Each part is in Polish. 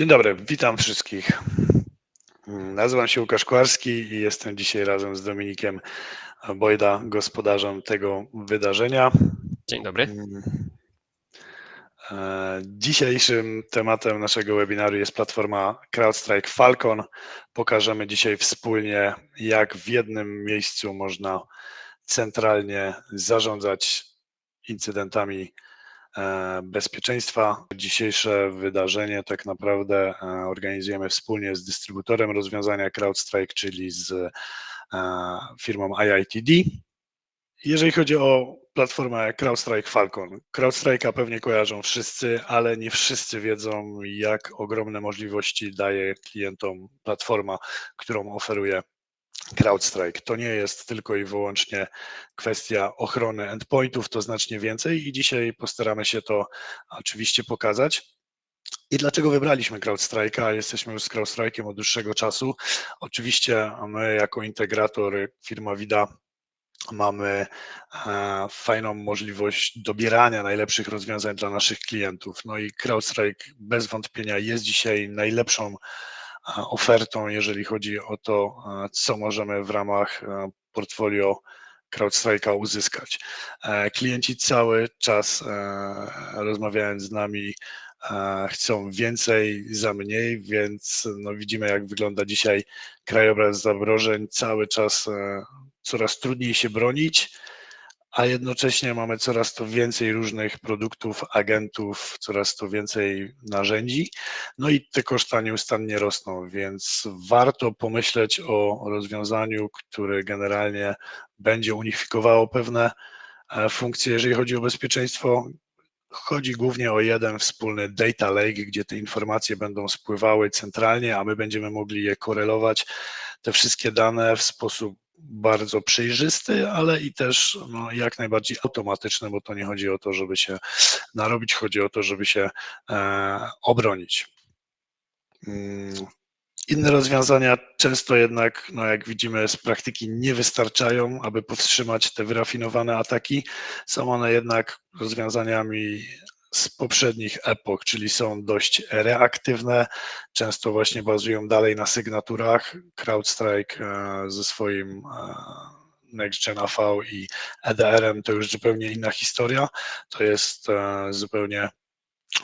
Dzień dobry, witam wszystkich. Nazywam się Łukasz Kłarski i jestem dzisiaj razem z Dominikiem Bojda, gospodarzem tego wydarzenia. Dzień dobry. E, Dzisiejszym tematem naszego webinaru jest platforma CrowdStrike Falcon. Pokażemy dzisiaj wspólnie, jak w jednym miejscu można centralnie zarządzać incydentami bezpieczeństwa. Dzisiejsze wydarzenie tak naprawdę e, organizujemy wspólnie z dystrybutorem rozwiązania CrowdStrike, czyli z e, firmą IITD. Jeżeli chodzi o platformę CrowdStrike Falcon, CrowdStrike'a pewnie kojarzą wszyscy, ale nie wszyscy wiedzą, jak ogromne możliwości daje klientom platforma, którą oferuje CrowdStrike. To nie jest tylko i wyłącznie kwestia ochrony endpointów, to znacznie więcej i dzisiaj postaramy się to oczywiście pokazać. I dlaczego wybraliśmy CrowdStrike'a? Jesteśmy już z CrowdStrike'iem od dłuższego czasu. Oczywiście my jako integrator, firma Vida, mamy e, fajną możliwość dobierania najlepszych rozwiązań dla naszych klientów. No i CrowdStrike bez wątpienia jest dzisiaj najlepszą ofertą, jeżeli chodzi o to, co możemy w ramach portfolio CrowdStrike'a uzyskać. E, klienci cały czas e, rozmawiając z nami chcą więcej za mniej, więc no widzimy jak wygląda dzisiaj krajobraz zagrożeń. Cały czas e, coraz trudniej się bronić, a jednocześnie mamy coraz to więcej różnych produktów, agentów, coraz to więcej narzędzi, no i te koszta nieustannie rosną, więc warto pomyśleć o rozwiązaniu, które generalnie będzie unifikowało pewne e, funkcje, jeżeli chodzi o bezpieczeństwo. Chodzi głównie o jeden wspólny data lake, gdzie te informacje będą spływały centralnie, a my będziemy mogli je korelować, te wszystkie dane w sposób bardzo przejrzysty, ale i też no, jak najbardziej automatyczny, bo to nie chodzi o to, żeby się narobić, chodzi o to, żeby się e, obronić. Mm, inne rozwiązania często jednak, no jak widzimy z praktyki, nie wystarczają, aby powstrzymać te wyrafinowane ataki. Są one jednak rozwiązaniami z poprzednich epok, czyli są dość reaktywne, często właśnie bazują dalej na sygnaturach. CrowdStrike e, ze swoim e, NextGen AV i EDR-em to już zupełnie inna historia. To jest e, zupełnie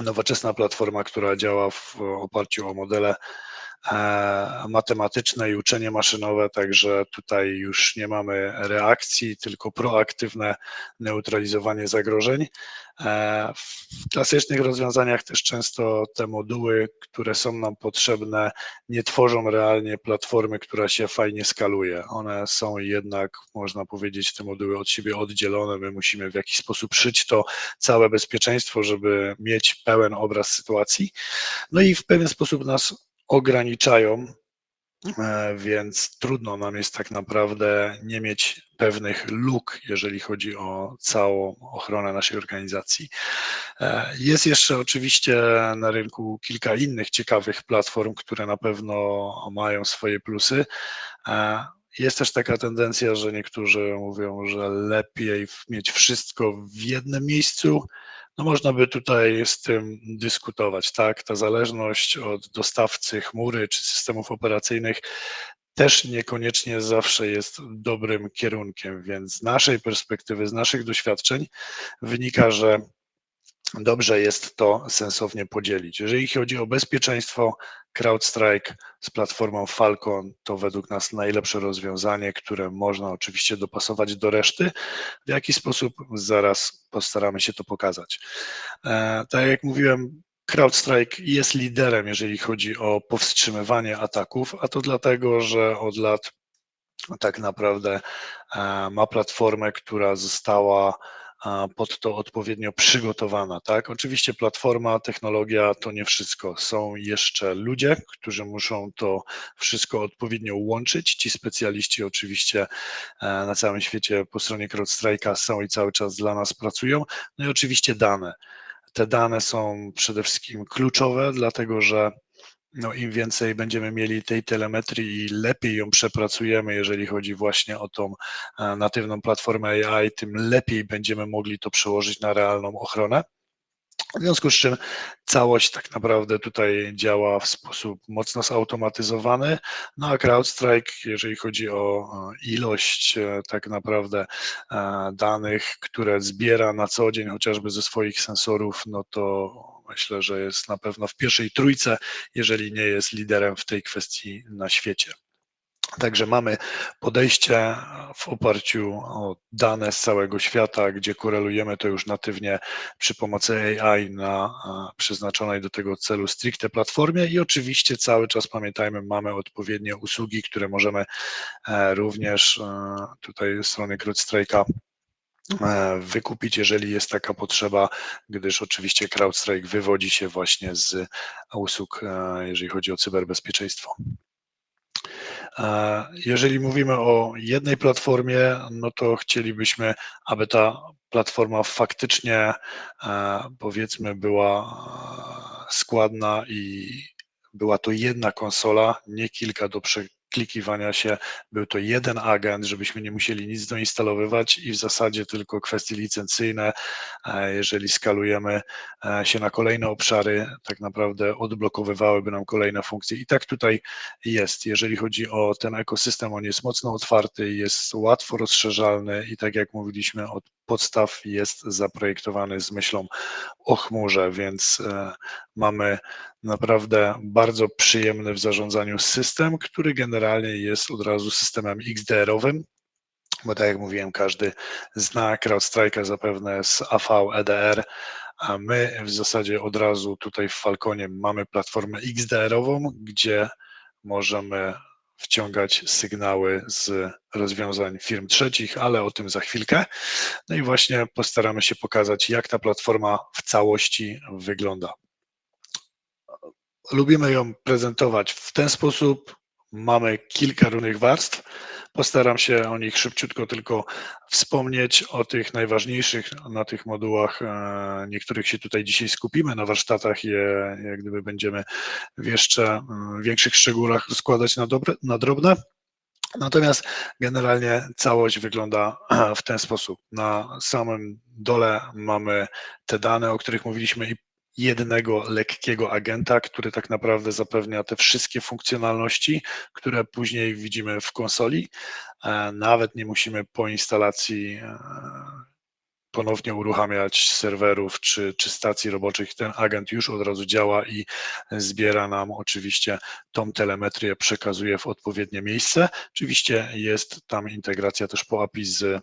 nowoczesna platforma, która działa w oparciu o modele matematyczne i uczenie maszynowe, także tutaj już nie mamy reakcji, tylko proaktywne neutralizowanie zagrożeń. W klasycznych rozwiązaniach też często te moduły, które są nam potrzebne, nie tworzą realnie platformy, która się fajnie skaluje. One są jednak, można powiedzieć, te moduły od siebie oddzielone. My musimy w jakiś sposób szyć to całe bezpieczeństwo, żeby mieć pełen obraz sytuacji. No i w pewien sposób nas ograniczają, e, więc trudno nam jest tak naprawdę nie mieć pewnych luk, jeżeli chodzi o całą ochronę naszej organizacji. E, jest jeszcze oczywiście na rynku kilka innych ciekawych platform, które na pewno mają swoje plusy. E, jest też taka tendencja, że niektórzy mówią, że lepiej mieć wszystko w jednym miejscu, no można by tutaj z tym dyskutować, tak? Ta zależność od dostawcy chmury czy systemów operacyjnych też niekoniecznie zawsze jest dobrym kierunkiem, więc z naszej perspektywy, z naszych doświadczeń wynika, że dobrze jest to sensownie podzielić. Jeżeli chodzi o bezpieczeństwo, CrowdStrike z platformą Falcon to według nas najlepsze rozwiązanie, które można oczywiście dopasować do reszty. W jaki sposób zaraz postaramy się to pokazać. E, tak jak mówiłem, CrowdStrike jest liderem, jeżeli chodzi o powstrzymywanie ataków, a to dlatego, że od lat tak naprawdę e, ma platformę, która została pod to odpowiednio przygotowana. Tak? Oczywiście platforma, technologia to nie wszystko. Są jeszcze ludzie, którzy muszą to wszystko odpowiednio łączyć. Ci specjaliści oczywiście e, na całym świecie po stronie CrowdStrike'a są i cały czas dla nas pracują. No i oczywiście dane. Te dane są przede wszystkim kluczowe, dlatego że no im więcej będziemy mieli tej telemetrii i lepiej ją przepracujemy, jeżeli chodzi właśnie o tą e, natywną platformę AI, tym lepiej będziemy mogli to przełożyć na realną ochronę. W związku z czym całość tak naprawdę tutaj działa w sposób mocno zautomatyzowany, no a CrowdStrike, jeżeli chodzi o ilość e, tak naprawdę e, danych, które zbiera na co dzień chociażby ze swoich sensorów, no to myślę, że jest na pewno w pierwszej trójce, jeżeli nie jest liderem w tej kwestii na świecie. Także mamy podejście w oparciu o dane z całego świata, gdzie korelujemy to już natywnie przy pomocy AI na przeznaczonej do tego celu stricte platformie i oczywiście cały czas pamiętajmy, mamy odpowiednie usługi, które możemy e, również e, tutaj strony CrowdStrike'a e, wykupić, jeżeli jest taka potrzeba, gdyż oczywiście CrowdStrike wywodzi się właśnie z usług, jeżeli chodzi o cyberbezpieczeństwo. Jeżeli mówimy o jednej platformie, no to chcielibyśmy, aby ta platforma faktycznie powiedzmy była składna i była to jedna konsola, nie kilka do klikiwania się. Był to jeden agent, żebyśmy nie musieli nic doinstalowywać i w zasadzie tylko kwestie licencyjne, e, jeżeli skalujemy e, się na kolejne obszary, tak naprawdę odblokowywałyby nam kolejne funkcje. I tak tutaj jest. Jeżeli chodzi o ten ekosystem, on jest mocno otwarty, jest łatwo rozszerzalny i tak jak mówiliśmy, od podstaw jest zaprojektowany z myślą o chmurze, więc e, mamy naprawdę bardzo przyjemny w zarządzaniu system, który generalnie jest od razu systemem XDR-owym, bo tak jak mówiłem, każdy zna CrowdStrike'a zapewne z AV, EDR, a my w zasadzie od razu tutaj w Falconie mamy platformę XDR-ową, gdzie możemy wciągać sygnały z rozwiązań firm trzecich, ale o tym za chwilkę. No i właśnie postaramy się pokazać, jak ta platforma w całości wygląda. Lubimy ją prezentować w ten sposób. Mamy kilka różnych warstw. Postaram się o nich szybciutko tylko wspomnieć, o tych najważniejszych na tych modułach. E, niektórych się tutaj dzisiaj skupimy, na warsztatach je jak gdyby będziemy w jeszcze mm, większych szczegółach rozkładać na, dobre, na drobne. Natomiast generalnie całość wygląda w ten sposób. Na samym dole mamy te dane, o których mówiliśmy i jednego lekkiego agenta, który tak naprawdę zapewnia te wszystkie funkcjonalności, które później widzimy w konsoli. E, nawet nie musimy po instalacji e, ponownie uruchamiać serwerów czy, czy stacji roboczych. Ten agent już od razu działa i zbiera nam oczywiście tą telemetrię, przekazuje w odpowiednie miejsce. Oczywiście jest tam integracja też po API z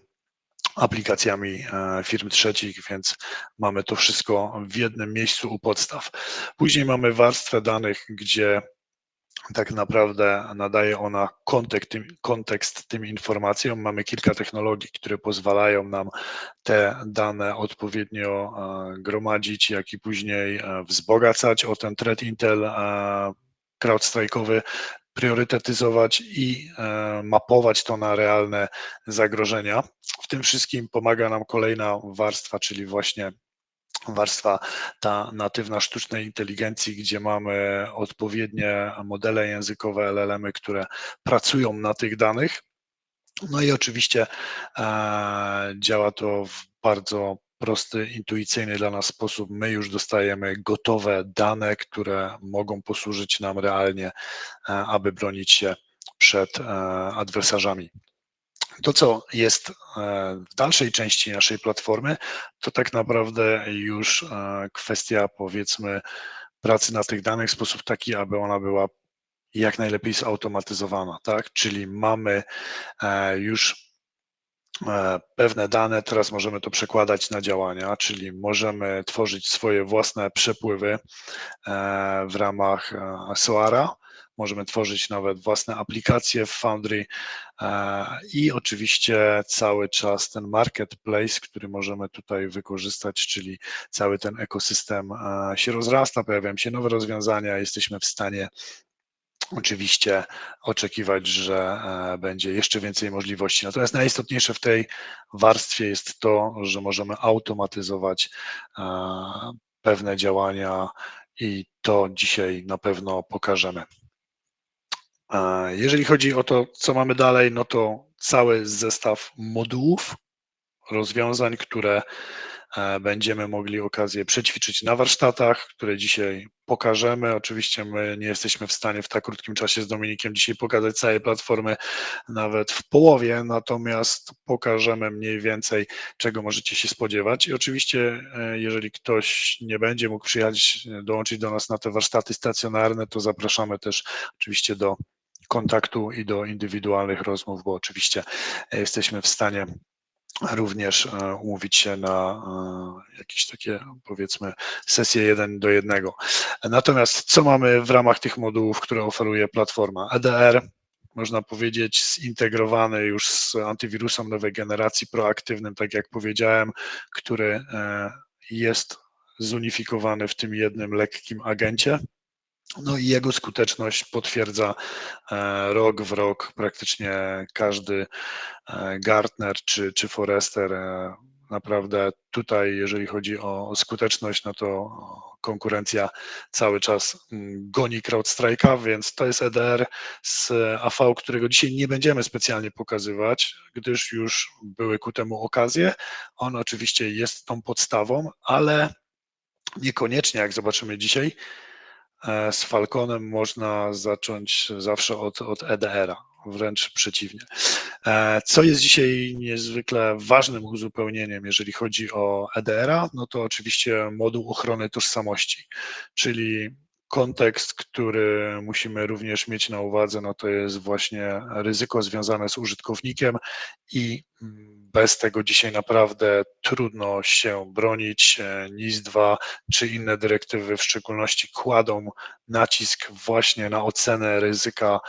aplikacjami e, firm trzecich, więc mamy to wszystko w jednym miejscu u podstaw. Później mamy warstwę danych, gdzie tak naprawdę nadaje ona kontekst tym, kontekst tym informacjom. Mamy kilka technologii, które pozwalają nam te dane odpowiednio e, gromadzić, jak i później e, wzbogacać o ten threat intel CrowdStrike'owy priorytetyzować i e, mapować to na realne zagrożenia. W tym wszystkim pomaga nam kolejna warstwa, czyli właśnie warstwa ta natywna sztucznej inteligencji, gdzie mamy odpowiednie modele językowe, LLM-y, które pracują na tych danych. No i oczywiście e, działa to w bardzo prosty, intuicyjny dla nas sposób. My już dostajemy gotowe dane, które mogą posłużyć nam realnie, e, aby bronić się przed e, adwersarzami. To, co jest e, w dalszej części naszej platformy, to tak naprawdę już kwestia, powiedzmy, pracy na tych danych w sposób taki, aby ona była jak najlepiej zautomatyzowana, tak? Czyli mamy już pewne dane, teraz możemy to przekładać na działania, czyli możemy tworzyć swoje własne przepływy e, w ramach e, Soara, możemy tworzyć nawet własne aplikacje w Foundry i oczywiście cały czas ten marketplace, który możemy tutaj wykorzystać, czyli cały ten ekosystem się rozrasta, pojawiają się nowe rozwiązania, jesteśmy w stanie oczywiście oczekiwać, że e, będzie jeszcze więcej możliwości. Natomiast najistotniejsze w tej warstwie jest to, że możemy automatyzować e, pewne działania i to dzisiaj na pewno pokażemy. E, jeżeli chodzi o to, co mamy dalej, no to cały zestaw modułów, rozwiązań, które będziemy mogli okazję przećwiczyć na warsztatach, które dzisiaj pokażemy. Oczywiście my nie jesteśmy w stanie w tak krótkim czasie z Dominikiem dzisiaj pokazać całej platformy nawet w połowie, natomiast pokażemy mniej więcej, czego możecie się spodziewać. I oczywiście, e, jeżeli ktoś nie będzie mógł przyjechać, dołączyć do nas na te warsztaty stacjonarne, to zapraszamy też oczywiście do kontaktu i do indywidualnych rozmów, bo oczywiście jesteśmy w stanie również e, umówić się na e, jakieś takie, powiedzmy, sesje jeden do jednego. Natomiast co mamy w ramach tych modułów, które oferuje platforma? EDR, można powiedzieć, zintegrowany już z antywirusem nowej generacji, proaktywnym, tak jak powiedziałem, który e, jest zunifikowany w tym jednym lekkim agencie. No i jego skuteczność potwierdza e, rok w rok praktycznie każdy e, Gartner czy, czy Forrester. E, naprawdę tutaj, jeżeli chodzi o skuteczność, no to konkurencja cały czas mm, goni CrowdStrike'a, więc to jest EDR z AV, którego dzisiaj nie będziemy specjalnie pokazywać, gdyż już były ku temu okazje. On oczywiście jest tą podstawą, ale niekoniecznie, jak zobaczymy dzisiaj, z Falconem można zacząć zawsze od, od EDR-a, wręcz przeciwnie. E, co jest dzisiaj niezwykle ważnym uzupełnieniem, jeżeli chodzi o EDR-a, no to oczywiście moduł ochrony tożsamości, czyli kontekst, który musimy również mieć na uwadze, no to jest właśnie ryzyko związane z użytkownikiem i bez tego dzisiaj naprawdę trudno się bronić. NIS-2 czy inne dyrektywy w szczególności kładą nacisk właśnie na ocenę ryzyka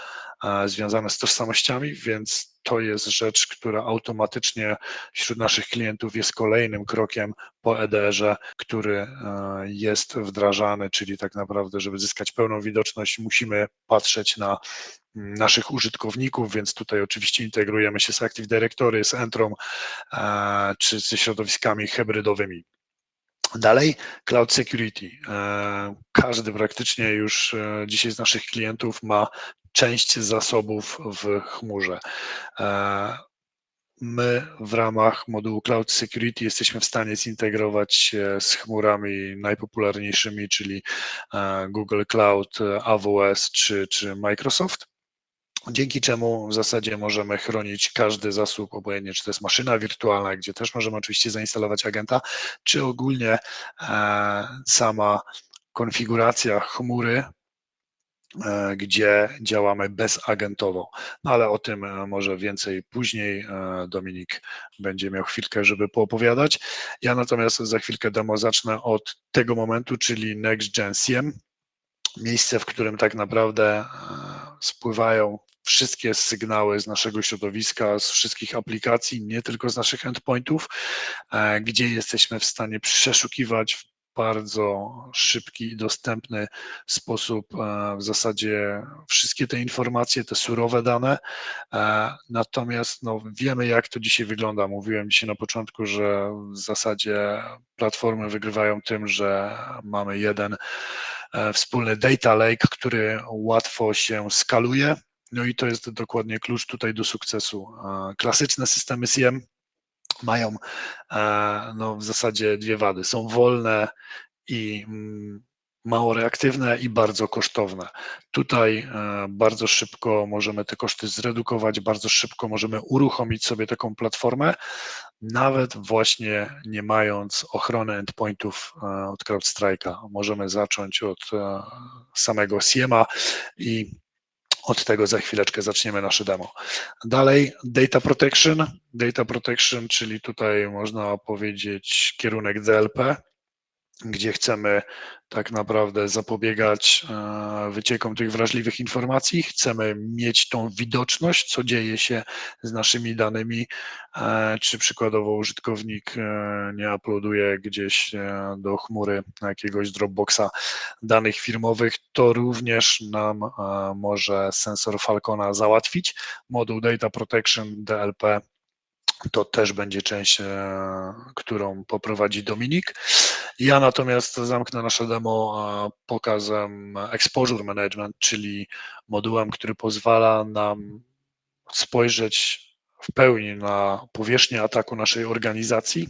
e, związane z tożsamościami, więc to jest rzecz, która automatycznie wśród naszych klientów jest kolejnym krokiem po EDR-ze, który e, jest wdrażany, czyli tak naprawdę, żeby zyskać pełną widoczność, musimy patrzeć na naszych użytkowników, więc tutaj oczywiście integrujemy się z Active Directory, z Entrom e, czy ze środowiskami hybrydowymi. Dalej, cloud security. E, każdy praktycznie już e, dzisiaj z naszych klientów ma część zasobów w chmurze. My w ramach modułu Cloud Security jesteśmy w stanie zintegrować się z chmurami najpopularniejszymi, czyli Google Cloud, AWS czy, czy Microsoft dzięki czemu w zasadzie możemy chronić każdy zasób, obojętnie czy to jest maszyna wirtualna, gdzie też możemy oczywiście zainstalować agenta, czy ogólnie e, sama konfiguracja chmury, e, gdzie działamy bezagentowo. No ale o tym e, może więcej później. Dominik będzie miał chwilkę, żeby poopowiadać. Ja natomiast za chwilkę demo zacznę od tego momentu, czyli Next Gen SIEM, miejsce, w którym tak naprawdę spływają wszystkie sygnały z naszego środowiska, z wszystkich aplikacji, nie tylko z naszych endpointów, e, gdzie jesteśmy w stanie przeszukiwać w bardzo szybki i dostępny sposób e, w zasadzie wszystkie te informacje, te surowe dane. E, natomiast no, wiemy, jak to dzisiaj wygląda. Mówiłem dzisiaj na początku, że w zasadzie platformy wygrywają tym, że mamy jeden wspólny data lake, który łatwo się skaluje no i to jest dokładnie klucz tutaj do sukcesu. Klasyczne systemy CM mają e, no, w zasadzie dwie wady. Są wolne i mm, mało reaktywne i bardzo kosztowne. Tutaj e, bardzo szybko możemy te koszty zredukować, bardzo szybko możemy uruchomić sobie taką platformę, nawet właśnie nie mając ochrony endpointów e, od CrowdStrike'a. Możemy zacząć od samego SIEMA i od tego za chwileczkę zaczniemy nasze demo. Dalej, data protection. Data protection, czyli tutaj można powiedzieć kierunek DLP gdzie chcemy tak naprawdę zapobiegać e, wyciekom tych wrażliwych informacji, chcemy mieć tą widoczność, co dzieje się z naszymi danymi, e, czy przykładowo użytkownik e, nie uploaduje gdzieś do chmury jakiegoś Dropboxa danych firmowych, to również nam może sensor Falcona załatwić. Moduł Data Protection DLP to też będzie część, e, którą poprowadzi Dominik. Ja natomiast zamknę nasze demo e, pokazem Exposure Management, czyli modułem, który pozwala nam spojrzeć w pełni na powierzchnię ataku naszej organizacji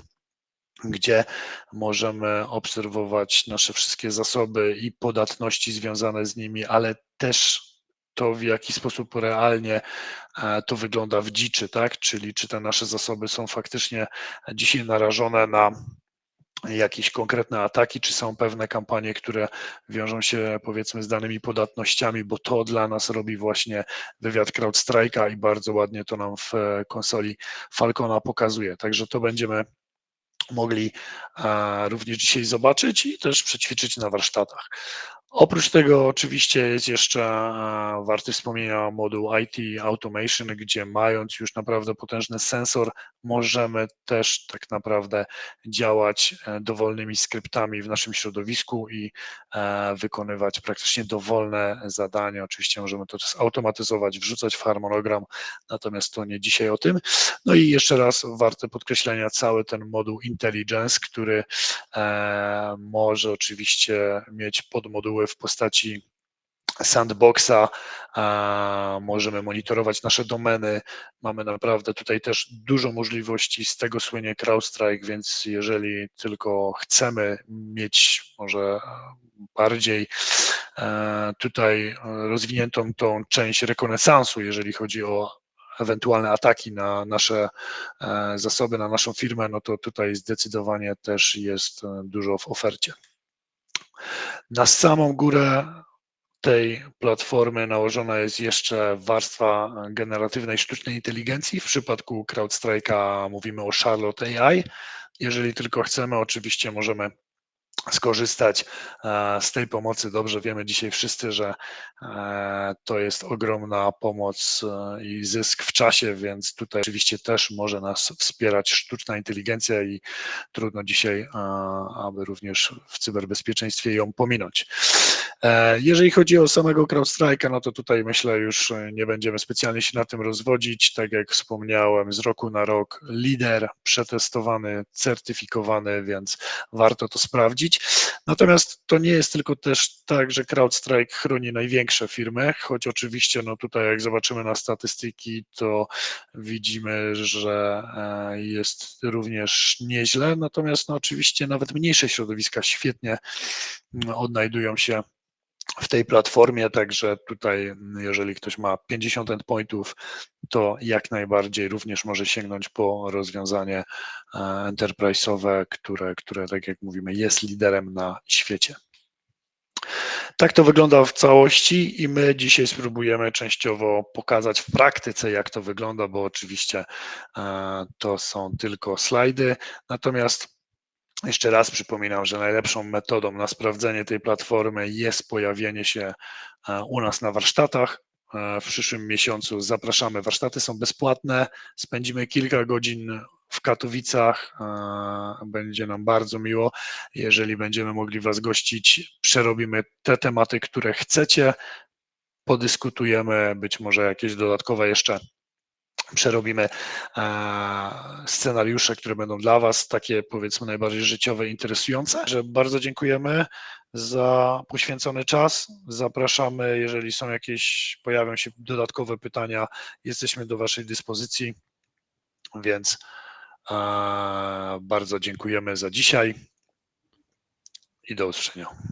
gdzie możemy obserwować nasze wszystkie zasoby i podatności związane z nimi, ale też to, w jaki sposób realnie e, to wygląda w dziczy, tak? Czyli czy te nasze zasoby są faktycznie dzisiaj narażone na jakieś konkretne ataki, czy są pewne kampanie, które wiążą się powiedzmy z danymi podatnościami, bo to dla nas robi właśnie wywiad CrowdStrike'a i bardzo ładnie to nam w e, konsoli Falcona pokazuje. Także to będziemy mogli e, również dzisiaj zobaczyć i też przećwiczyć na warsztatach. Oprócz tego oczywiście jest jeszcze e, warty wspomnienia moduł IT Automation, gdzie mając już naprawdę potężny sensor, możemy też tak naprawdę działać e, dowolnymi skryptami w naszym środowisku i e, wykonywać praktycznie dowolne zadania. Oczywiście możemy to zautomatyzować, wrzucać w harmonogram, natomiast to nie dzisiaj o tym. No i jeszcze raz warte podkreślenia cały ten moduł Intelligence, który może oczywiście mieć podmoduły w postaci sandboxa, możemy monitorować nasze domeny, mamy naprawdę tutaj też dużo możliwości, z tego słynie CrowdStrike, więc jeżeli tylko chcemy mieć może bardziej e, tutaj rozwiniętą tą część rekonesansu, jeżeli chodzi o ewentualne ataki na nasze e, zasoby, na naszą firmę, no to tutaj zdecydowanie też jest e, dużo w ofercie. Na samą górę tej platformy nałożona jest jeszcze warstwa generatywnej sztucznej inteligencji. W przypadku CrowdStrike'a mówimy o Charlotte AI. Jeżeli tylko chcemy, oczywiście możemy skorzystać e, z tej pomocy. Dobrze wiemy dzisiaj wszyscy, że e, to jest ogromna pomoc e, i zysk w czasie, więc tutaj oczywiście też może nas wspierać sztuczna inteligencja i trudno dzisiaj, aby również w cyberbezpieczeństwie ją pominąć. Jeżeli chodzi o samego CrowdStrike'a, no to tutaj myślę już nie będziemy specjalnie się na tym rozwodzić. Tak jak wspomniałem, z roku na rok lider przetestowany, certyfikowany, więc warto to sprawdzić. Natomiast to nie jest tylko też tak, że CrowdStrike chroni największe firmy, choć oczywiście no tutaj jak zobaczymy na statystyki, to widzimy, że e, jest również nieźle, natomiast no oczywiście nawet mniejsze środowiska świetnie mm, odnajdują się w tej platformie, także tutaj jeżeli ktoś ma 50 endpointów, to jak najbardziej również może sięgnąć po rozwiązanie e, enterprise'owe, które, które tak jak mówimy jest liderem na świecie. Tak to wygląda w całości i my dzisiaj spróbujemy częściowo pokazać w praktyce, jak to wygląda, bo oczywiście e, to są tylko slajdy. Natomiast jeszcze raz przypominam, że najlepszą metodą na sprawdzenie tej platformy jest pojawienie się e, u nas na warsztatach. E, w przyszłym miesiącu zapraszamy. Warsztaty są bezpłatne. Spędzimy kilka godzin w Katowicach. E, będzie nam bardzo miło, jeżeli będziemy mogli Was gościć. Przerobimy te tematy, które chcecie. Podyskutujemy, być może jakieś dodatkowe jeszcze przerobimy e, scenariusze, które będą dla Was takie powiedzmy najbardziej życiowe, interesujące. Że bardzo dziękujemy za poświęcony czas. Zapraszamy, jeżeli są jakieś, pojawią się dodatkowe pytania, jesteśmy do Waszej dyspozycji, więc e, bardzo dziękujemy za dzisiaj i do usłyszenia.